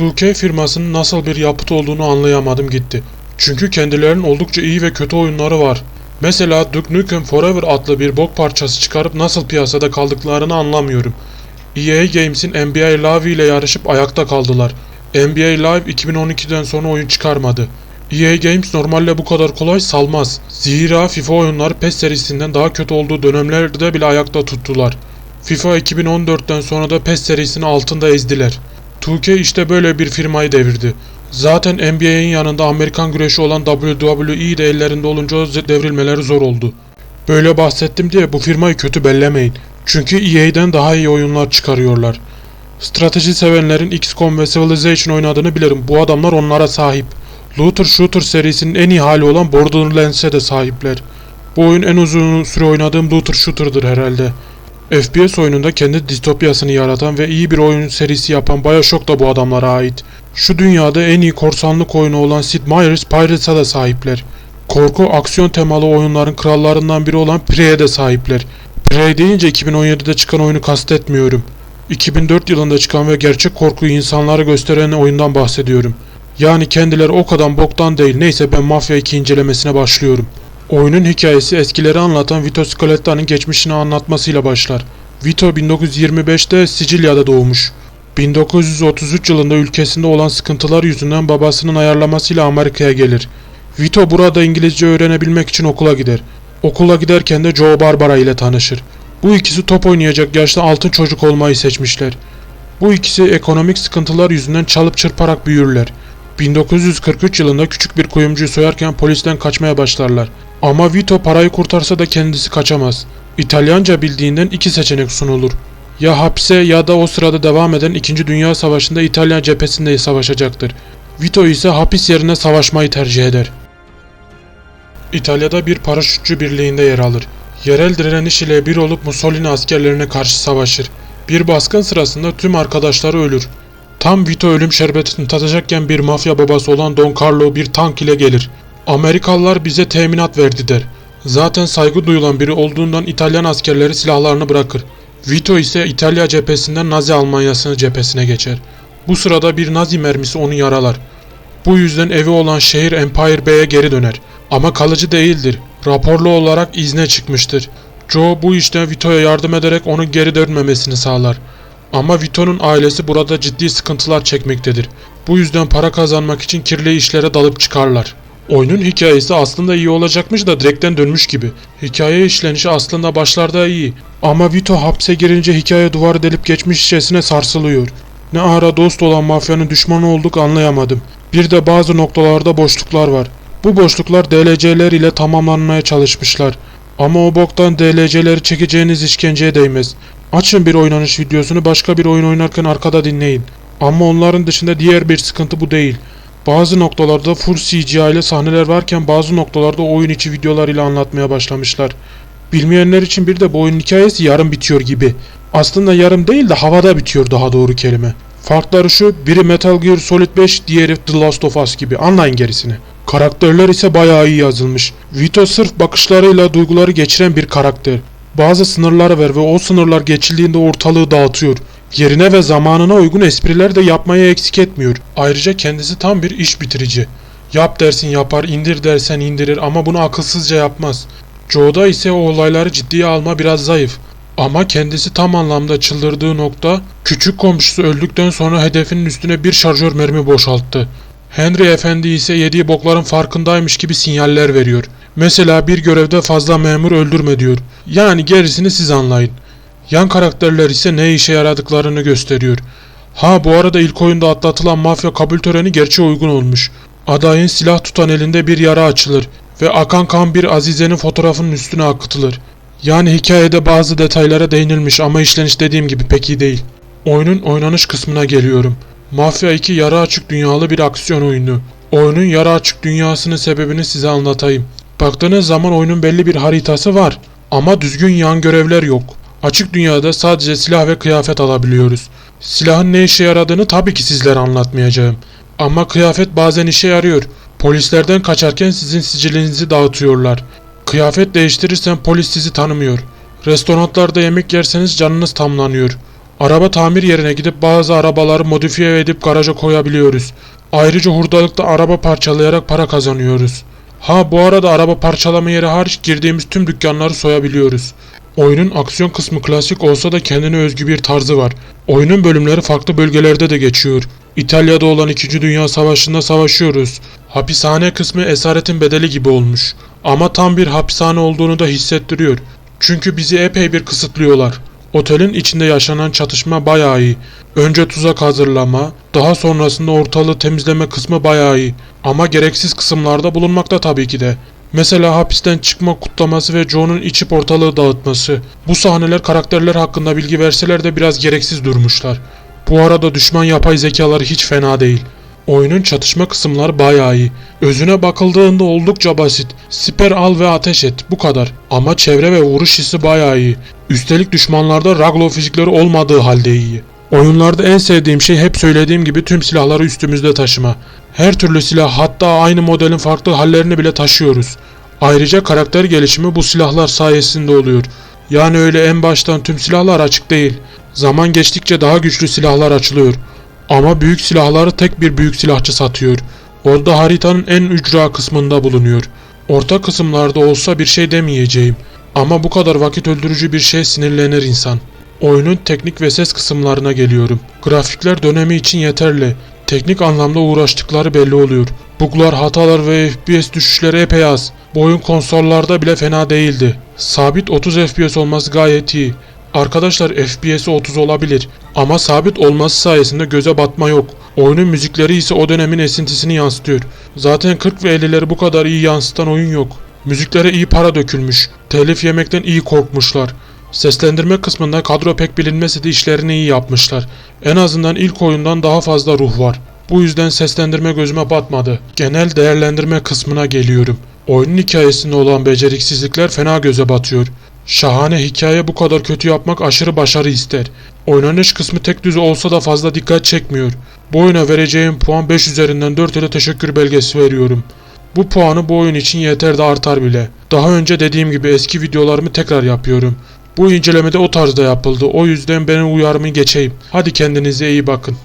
2K firmasının nasıl bir yapıt olduğunu anlayamadım gitti. Çünkü kendilerinin oldukça iyi ve kötü oyunları var. Mesela Duke Nukem Forever adlı bir bok parçası çıkarıp nasıl piyasada kaldıklarını anlamıyorum. EA Games'in NBA Live ile yarışıp ayakta kaldılar. NBA Live 2012'den sonra oyun çıkarmadı. EA Games normalde bu kadar kolay salmaz. Zira FIFA oyunları PES serisinden daha kötü olduğu dönemlerde bile ayakta tuttular. FIFA 2014'ten sonra da PES serisini altında ezdiler. 2K işte böyle bir firmayı devirdi. Zaten NBA'in yanında Amerikan güreşi olan WWE de ellerinde olunca devrilmeleri zor oldu. Böyle bahsettim diye bu firmayı kötü bellemeyin. Çünkü EA'den daha iyi oyunlar çıkarıyorlar. Strateji sevenlerin XCOM ve Civilization oynadığını bilirim. Bu adamlar onlara sahip. Looter Shooter serisinin en iyi hali olan Borderlands'e de sahipler. Bu oyun en uzun süre oynadığım Looter Shooter'dır herhalde. FPS oyununda kendi distopyasını yaratan ve iyi bir oyun serisi yapan Bioshock da bu adamlara ait. Şu dünyada en iyi korsanlık oyunu olan Sid Meier's Pirates'a da sahipler. Korku aksiyon temalı oyunların krallarından biri olan Prey'e de sahipler. Prey deyince 2017'de çıkan oyunu kastetmiyorum. 2004 yılında çıkan ve gerçek korkuyu insanlara gösteren oyundan bahsediyorum. Yani kendileri o kadar boktan değil neyse ben Mafya 2 incelemesine başlıyorum. Oyunun hikayesi eskileri anlatan Vito Scoletta'nın geçmişini anlatmasıyla başlar. Vito 1925'te Sicilya'da doğmuş. 1933 yılında ülkesinde olan sıkıntılar yüzünden babasının ayarlamasıyla Amerika'ya gelir. Vito burada İngilizce öğrenebilmek için okula gider. Okula giderken de Joe Barbara ile tanışır. Bu ikisi top oynayacak yaşta altın çocuk olmayı seçmişler. Bu ikisi ekonomik sıkıntılar yüzünden çalıp çırparak büyürler. 1943 yılında küçük bir kuyumcuyu soyarken polisten kaçmaya başlarlar. Ama Vito parayı kurtarsa da kendisi kaçamaz. İtalyanca bildiğinden iki seçenek sunulur. Ya hapse ya da o sırada devam eden 2. Dünya Savaşı'nda İtalya cephesinde savaşacaktır. Vito ise hapis yerine savaşmayı tercih eder. İtalya'da bir paraşütçü birliğinde yer alır. Yerel direniş ile bir olup Mussolini askerlerine karşı savaşır. Bir baskın sırasında tüm arkadaşları ölür. Tam Vito ölüm şerbetini tadacakken bir mafya babası olan Don Carlo bir tank ile gelir. Amerikalılar bize teminat verdi der. Zaten saygı duyulan biri olduğundan İtalyan askerleri silahlarını bırakır. Vito ise İtalya cephesinden Nazi Almanyası'nın cephesine geçer. Bu sırada bir Nazi mermisi onu yaralar. Bu yüzden evi olan şehir Empire Bay'e geri döner. Ama kalıcı değildir. Raporlu olarak izne çıkmıştır. Joe bu işten Vito'ya yardım ederek onun geri dönmemesini sağlar. Ama Vito'nun ailesi burada ciddi sıkıntılar çekmektedir. Bu yüzden para kazanmak için kirli işlere dalıp çıkarlar. Oyunun hikayesi aslında iyi olacakmış da direkten dönmüş gibi. Hikaye işlenişi aslında başlarda iyi. Ama Vito hapse girince hikaye duvarı delip geçmişçesine sarsılıyor. Ne ara dost olan mafyanın düşmanı olduk anlayamadım. Bir de bazı noktalarda boşluklar var. Bu boşluklar DLC'ler ile tamamlanmaya çalışmışlar. Ama o boktan DLC'leri çekeceğiniz işkenceye değmez. Açın bir oynanış videosunu başka bir oyun oynarken arkada dinleyin. Ama onların dışında diğer bir sıkıntı bu değil. Bazı noktalarda full CGI ile sahneler varken bazı noktalarda oyun içi videolar ile anlatmaya başlamışlar. Bilmeyenler için bir de bu oyunun hikayesi yarım bitiyor gibi. Aslında yarım değil de havada bitiyor daha doğru kelime. Farkları şu, biri Metal Gear Solid 5, diğeri The Last of Us gibi. Anlayın gerisini. Karakterler ise bayağı iyi yazılmış. Vito sırf bakışlarıyla duyguları geçiren bir karakter. Bazı sınırları ver ve o sınırlar geçildiğinde ortalığı dağıtıyor. Yerine ve zamanına uygun espriler de yapmaya eksik etmiyor. Ayrıca kendisi tam bir iş bitirici. Yap dersin yapar, indir dersen indirir ama bunu akılsızca yapmaz. Joe'da ise o olayları ciddiye alma biraz zayıf. Ama kendisi tam anlamda çıldırdığı nokta, küçük komşusu öldükten sonra hedefinin üstüne bir şarjör mermi boşalttı. Henry Efendi ise yediği bokların farkındaymış gibi sinyaller veriyor. Mesela bir görevde fazla memur öldürme diyor. Yani gerisini siz anlayın. Yan karakterler ise ne işe yaradıklarını gösteriyor. Ha bu arada ilk oyunda atlatılan mafya kabul töreni gerçeğe uygun olmuş. Adayın silah tutan elinde bir yara açılır ve akan kan bir Azize'nin fotoğrafının üstüne akıtılır. Yani hikayede bazı detaylara değinilmiş ama işleniş dediğim gibi pek iyi değil. Oyunun oynanış kısmına geliyorum. Mafya 2 yarı açık dünyalı bir aksiyon oyunu. Oyunun yarı açık dünyasının sebebini size anlatayım. Baktığınız zaman oyunun belli bir haritası var ama düzgün yan görevler yok. Açık dünyada sadece silah ve kıyafet alabiliyoruz. Silahın ne işe yaradığını tabii ki sizlere anlatmayacağım. Ama kıyafet bazen işe yarıyor. Polislerden kaçarken sizin sicilinizi dağıtıyorlar. Kıyafet değiştirirsen polis sizi tanımıyor. Restoranlarda yemek yerseniz canınız tamlanıyor. Araba tamir yerine gidip bazı arabaları modifiye edip garaja koyabiliyoruz. Ayrıca hurdalıkta araba parçalayarak para kazanıyoruz. Ha bu arada araba parçalama yeri hariç girdiğimiz tüm dükkanları soyabiliyoruz. Oyunun aksiyon kısmı klasik olsa da kendine özgü bir tarzı var. Oyunun bölümleri farklı bölgelerde de geçiyor. İtalya'da olan 2. Dünya Savaşı'nda savaşıyoruz. Hapishane kısmı esaretin bedeli gibi olmuş. Ama tam bir hapishane olduğunu da hissettiriyor. Çünkü bizi epey bir kısıtlıyorlar. Otelin içinde yaşanan çatışma bayağı iyi. Önce tuzak hazırlama, daha sonrasında ortalığı temizleme kısmı bayağı iyi. Ama gereksiz kısımlarda bulunmakta tabii ki de. Mesela hapisten çıkma kutlaması ve Joe'nun içip ortalığı dağıtması. Bu sahneler karakterler hakkında bilgi verseler de biraz gereksiz durmuşlar. Bu arada düşman yapay zekaları hiç fena değil. Oyunun çatışma kısımları bayağı iyi. Özüne bakıldığında oldukça basit. Siper al ve ateş et bu kadar. Ama çevre ve vuruş hissi bayağı iyi. Üstelik düşmanlarda raglo fizikleri olmadığı halde iyi. Oyunlarda en sevdiğim şey hep söylediğim gibi tüm silahları üstümüzde taşıma. Her türlü silah hatta aynı modelin farklı hallerini bile taşıyoruz. Ayrıca karakter gelişimi bu silahlar sayesinde oluyor. Yani öyle en baştan tüm silahlar açık değil. Zaman geçtikçe daha güçlü silahlar açılıyor. Ama büyük silahları tek bir büyük silahçı satıyor. O da haritanın en ücra kısmında bulunuyor. Orta kısımlarda olsa bir şey demeyeceğim. Ama bu kadar vakit öldürücü bir şey sinirlenir insan. Oyunun teknik ve ses kısımlarına geliyorum. Grafikler dönemi için yeterli. Teknik anlamda uğraştıkları belli oluyor. Buglar, hatalar ve FPS düşüşleri epey az. Bu oyun konsollarda bile fena değildi. Sabit 30 FPS olması gayet iyi. Arkadaşlar FPS'i 30 olabilir ama sabit olması sayesinde göze batma yok. Oyunun müzikleri ise o dönemin esintisini yansıtıyor. Zaten 40 ve 50'leri bu kadar iyi yansıtan oyun yok. Müziklere iyi para dökülmüş. Telif yemekten iyi korkmuşlar. Seslendirme kısmında kadro pek bilinmese de işlerini iyi yapmışlar. En azından ilk oyundan daha fazla ruh var. Bu yüzden seslendirme gözüme batmadı. Genel değerlendirme kısmına geliyorum. Oyunun hikayesinde olan beceriksizlikler fena göze batıyor. Şahane hikaye bu kadar kötü yapmak aşırı başarı ister. Oynanış kısmı tek düze olsa da fazla dikkat çekmiyor. Bu oyuna vereceğim puan 5 üzerinden 4 ile teşekkür belgesi veriyorum. Bu puanı bu oyun için yeter de artar bile. Daha önce dediğim gibi eski videolarımı tekrar yapıyorum. Bu incelemede o tarzda yapıldı. O yüzden benim uyarımı geçeyim. Hadi kendinize iyi bakın.